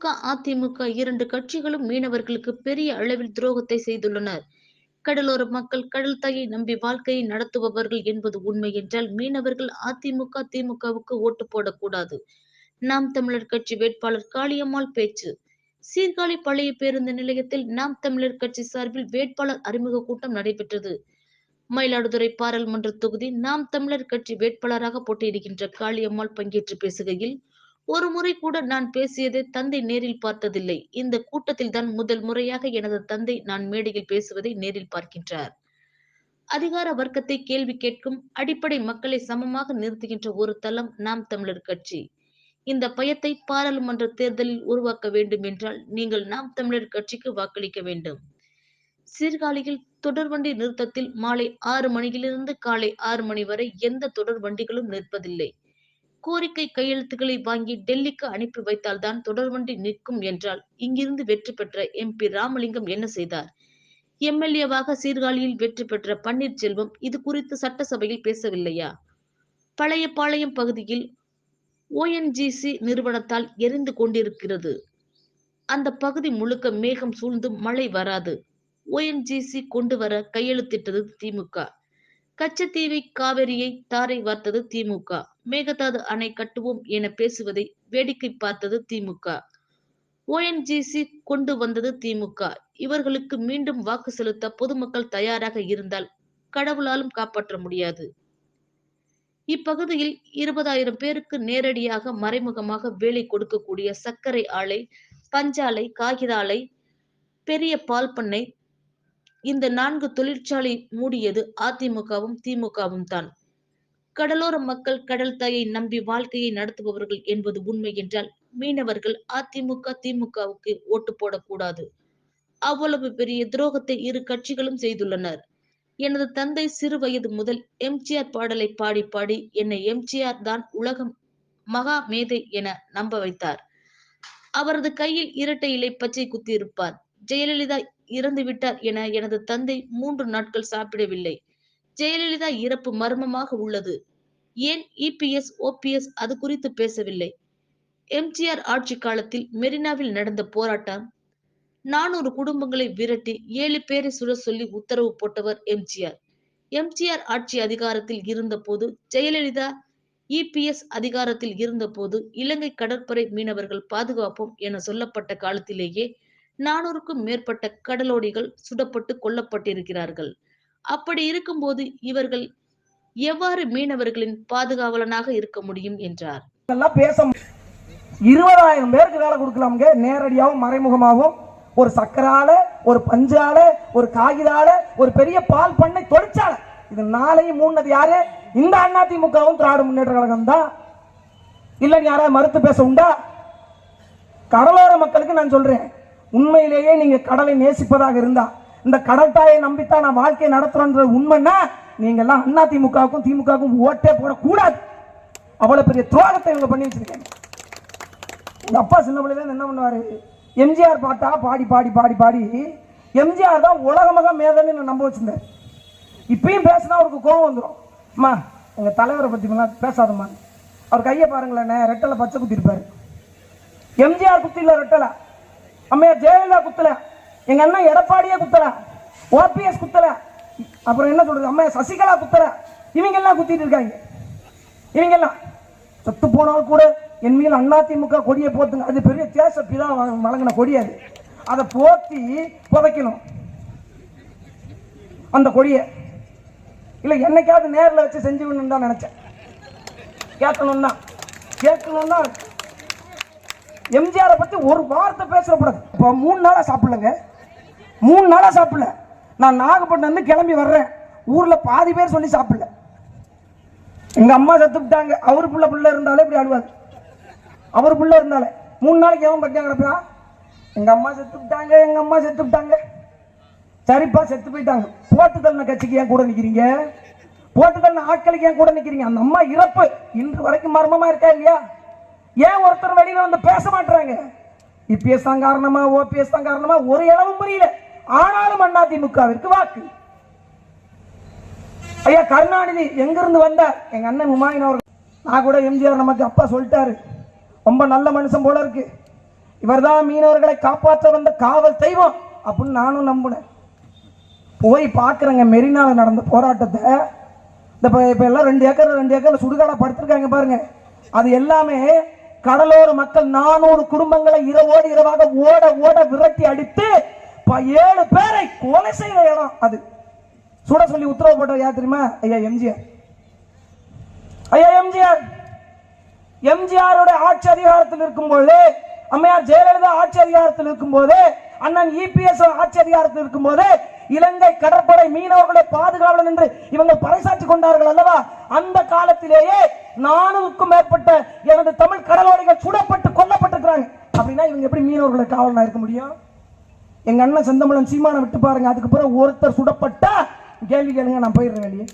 திமுக அதிமுக இரண்டு கட்சிகளும் மீனவர்களுக்கு பெரிய அளவில் துரோகத்தை செய்துள்ளனர். கடலோர மக்கள் கடல் தாயை நம்பி வாழ்க்கையை நடத்துபவர்கள் என்பது உண்மை என்றால் மீனவர்கள் அதிமுக திமுகவுக்கு ஓட்டு போடக்கூடாது. நாம் தமிழர் கட்சி வேட்பாளர் காளியம்மாள் பேச்சு. சீர்காழி பழைய பேருந்து நிலையத்தில் நாம் தமிழர் கட்சி சார்பில் வேட்பாளர் அறிமுக கூட்டம் நடைபெற்றது. மயிலாடுதுறை பாராளுமன்ற தொகுதி நாம் தமிழர் கட்சி வேட்பாளராக போட்டியிடுகின்ற காளியம்மாள் பங்கேற்று பேசுகையில் ஒரு முறை கூட நான் பேசியதை தந்தை நேரில் பார்த்ததில்லை. இந்த கூட்டத்தில் தான் முதல் முறையாக எனது தந்தை நான் மேடையில் பேசுவதை நேரில் பார்க்கின்றார். அதிகார வர்க்கத்தை கேள்வி கேட்கும் அடிப்படை மக்களை சமமாக நிறுத்துகின்ற ஒரு தளம் நாம் தமிழர் கட்சி. இந்த பயத்தை பாராளுமன்ற தேர்தலில் உருவாக்க வேண்டும் என்றால் நீங்கள் நாம் தமிழர் கட்சிக்கு வாக்களிக்க வேண்டும். சீர்காழியில் தொடர்வண்டி நிறுத்தத்தில் மாலை ஆறு மணியிலிருந்து காலை ஆறு மணி வரை எந்த தொடர் வண்டிகளும் நிற்பதில்லை. கோரிக்கை கையெழுத்துக்களை வாங்கி டெல்லிக்கு அனுப்பி வைத்தால்தான் தொடர்வண்டி நிற்கும் என்றால் இங்கிருந்து வெற்றி பெற்ற எம்பி ராமலிங்கம் என்ன செய்தார்? எம்எல்ஏவாக சீர்காழியில் வெற்றி பெற்ற பன்னீர்செல்வம் இது குறித்து சட்டசபையில் பேசவில்லையா? பழைய பாளையம் பகுதியில் ஓஎன்ஜிசி நிறுவனத்தால் எரிந்து கொண்டிருக்கிறது. அந்த பகுதி முழுக்க மேகம் சூழ்ந்து மழை வராது. ஓஎன்ஜிசி கொண்டு வர கையெழுத்திட்டது திமுக கச்சத்தீவை காவிரியை தாரை வார்த்தது திமுக. மேகதாது அணை கட்டுவோம் என பேசுவதை வேடிக்கை பார்த்தது திமுக. ஓஎன்ஜிசி கொண்டு வந்தது திமுக. இவர்களுக்கு மீண்டும் வாக்கு செலுத்த பொதுமக்கள் தயாராக இருந்தால் கடவுளாலும் காப்பாற்ற முடியாது. இப்பகுதியில் இருபதாயிரம் பேருக்கு நேரடியாக மறைமுகமாக வேலை கொடுக்கக்கூடிய சர்க்கரை ஆலை பஞ்சாலை காகித ஆலை பெரிய பால் பண்ணை இந்த நான்கு தொழிற்சாலை மூடியது அதிமுகவும் திமுகவும் தான். கடலோர மக்கள் கடல் தாயை நம்பி வாழ்க்கையை நடத்துபவர்கள் என்பது உண்மை என்றால் மீனவர்கள் அதிமுக திமுகவுக்கு ஓட்டு போடக்கூடாது. அவ்வளவு பெரிய துரோகத்தை இரு கட்சிகளும் செய்துள்ளனர். எனது தந்தை சிறு வயது முதல் எம்ஜிஆர் பாடலை பாடி பாடி என்னை எம்ஜிஆர் தான் உலகம் மகா மேதை என நம்ப வைத்தார். அவரது கையில் இரட்டை இலை பச்சை குத்தி இருப்பார். ஜெயலலிதா இறந்து விட்டார் என எனது தந்தை மூன்று நாட்கள் சாப்பிடவில்லை. ஜெயலலிதா இறப்பு மர்மமாக உள்ளது. ஏன் இபிஎஸ் ஓபிஎஸ் அது குறித்து பேசவில்லை? எம்ஜிஆர் ஆட்சி காலத்தில் மெரினாவில் நடந்த போராட்டம்? நானூறு குடும்பங்களை விரட்டி ஏழு பேரை சுட சொல்லி உத்தரவு போட்டவர் எம்ஜிஆர் எம்ஜிஆர் ஆட்சி அதிகாரத்தில் இருந்தபோது ஜெயலலிதா இபிஎஸ் அதிகாரத்தில் இருந்தபோது இலங்கை கடற்படை மீனவர்கள் பாதுகாப்போம் என சொல்லப்பட்ட காலத்திலேயே நானூறுக்கும் மேற்பட்ட கடலோடிகள் சுடப்பட்டு கொல்லப்பட்டிருக்கிறார்கள். அப்படி இருக்கும்போது இவர்கள் எவ்வாறு மீனவர்களின் பாதுகாவலனாக இருக்க முடியும் என்றார். பேச இருபதாயிரம் பேருக்கு வேலை கொடுக்கலாம்ங்க. நேரடியாகவும் மறைமுகமாகவும். ஒரு சக்கரால ஒரு பஞ்சால ஒரு காகிதால ஒரு பெரிய பால் பண்ணை தொழிற்சாலை. இது நாளையும் மூணது யாரு? இந்த அதிமுகவும் திராவிட முன்னேற்ற கழகம் தான். இல்லைன்னு யாராவது மறுத்து பேச உண்டா? கடலோர மக்களுக்கு நான் சொல்றேன். உண்மையிலேயே நீங்க கடலை நேசிப்பதாக இருந்தா இந்த கடல் தாயை நம்பித்தான் நான் வாழ்க்கையை நடத்துறோன்றது உண்மைன்னா நீங்க எல்லாம் அண்ணா திமுகவுக்கும் திமுகவுக்கும் ஓட்டே போடக்கூடாது. அவ்வளவு பெரிய துரோகத்தை இவங்க பண்ணி வச்சிருக்காங்க. எங்க அப்பா சின்ன பிள்ளைல என்ன பண்ணுவாரு? எம்ஜிஆர் பாட்டா பாடி பாடி பாடி பாடி எம்ஜிஆர் தான் உலகமாக மேதன்னு என்னை நம்ப வச்சிருந்தார். இப்பயும் பேசினா அவருக்கு கோபம் வந்துடும் அம்மா எங்கள் தலைவரை பற்றி பேசாதம்மா. அவர் கையை பாருங்களேண்ணே ரெட்டலை பச்சை குத்திருப்பாரு. எம்ஜிஆர் குத்தியில் ரெட்டலை. அம்மையார் ஜெயலலிதா குத்தல? எங்க அண்ணன் எடப்பாடியே குத்தல. ஓபிஎஸ் குத்தல. அப்புறம் என்ன சொல்றது? அம்மையார் சசிகலா குத்தல. இவங்க எல்லாம் குத்திட்டு இருக்காங்க. இவங்க எல்லாம் செத்து போனால் கூட என் மீது அதிமுக கொடியை போத்துங்க அது பெரிய தேச பிதா வழங்கின கொடி அது. அதை போத்தி புதைக்கணும். அந்த கொடியை. இல்லை என்னைக்காவது நேரில் வச்சு செஞ்சுக்கணும்னு தான் நினைச்சேன். கேட்கணும் தான். கேட்கணும் தான் எம்ஜிஆரை பற்றி ஒரு வார்த்தை பேசக்கூடாது. இப்போ மூணு நாளாக சாப்பிடலங்க. மூணு நாளாக சாப்பிடல. நான் நாகப்பட்டினம் இருந்து கிளம்பி வர்றேன். ஊரில் பாதி பேர் சொல்லி சாப்பிடல. எங்கள் அம்மா செத்துக்கிட்டாங்க அவர் புள்ள புள்ள இருந்தாலே இப்படி அழுவாது அவர் புள்ள இருந்தாலே. மூணு நாளைக்கு எவன் பட்டியா கிடப்பா? எங்கள் அம்மா செத்துக்கிட்டாங்க எங்கள் அம்மா செத்துக்கிட்டாங்க சரிப்பா செத்து போயிட்டாங்க. போட்டு தள்ளின கட்சிக்கு ஏன் கூட நிற்கிறீங்க போட்டு தள்ளின ஆட்களுக்கு ஏன் கூட நிற்கிறீங்க அந்த அம்மா இறப்பு. இன்று வரைக்கும் மர்மமாக இருக்கா இல்லையா? ஏன் ஒருத்தர் வெளியில வந்து பேச மாட்டாங்க இபிஎஸ் தான் காரணமா ஓபிஎஸ் தான் காரணமா ஒரு இளவும் புரியல. ஆனாலும் அண்ணா திமுகவிற்கு வாக்கு. ஐயா கருணாநிதி எங்க இருந்து வந்தார்? எங்க அண்ணன் உமாயின் அவர்கள். நான் கூட எம்ஜிஆர் நமக்கு அப்பா சொல்லிட்டாரு. ரொம்ப நல்ல மனுஷன் போல இருக்கு. இவர்தான் மீனவர்களை காப்பாற்ற வந்த காவல் தெய்வம் அப்படின்னு நானும் நம்பினேன். போய் பார்க்குறேங்க மெரினாவில் நடந்த போராட்டத்தை. இந்த இப்போ இப்போ எல்லாம் ரெண்டு ஏக்கர் ரெண்டு ஏக்கரில் சுடுகாடாக படுத்திருக்காங்க பாருங்க. அது எல்லாமே கடலோர மக்கள் நானூறு குடும்பங்களை இரவோடு இரவாக ஓட ஓட விரட்டி அடித்து ஏழு பேரை கொலை செய்த இடம் அது. சுட சொல்லி உத்தரவு போட்டவர் யார் தெரியுமா? ஐயா எம்ஜிஆர். ஐயா எம்ஜிஆர். எம்ஜிஆரோட ஆட்சி அதிகாரத்தில் இருக்கும் இருக்கும்போது அம்மையார் ஜெயலலிதா ஆட்சி அதிகாரத்தில் இருக்கும் போது அண்ணன் இபிஎஸ் ஆட்சி அதிகாரத்தில் இருக்கும் போது இலங்கை கடற்படை மீனவர்களை பாதுகாவலன் என்று இவங்க பறைசாற்றி கொண்டார்கள் அல்லவா? அந்த காலத்திலேயே நானூறுக்கும் மேற்பட்ட எனது தமிழ் கடலோடிகள் சுடப்பட்டு கொல்லப்பட்டிருக்கிறாங்க. அப்படின்னா இவங்க எப்படி மீனவர்களை காவலனா இருக்க முடியும்? எங்க அண்ணன் செந்தமிழன் சீமானை விட்டு பாருங்க. அதுக்கு பிறகு ஒருத்தர் சுடப்பட்டா கேள்வி கேளுங்க நான் போயிடுறேன் வெளியே.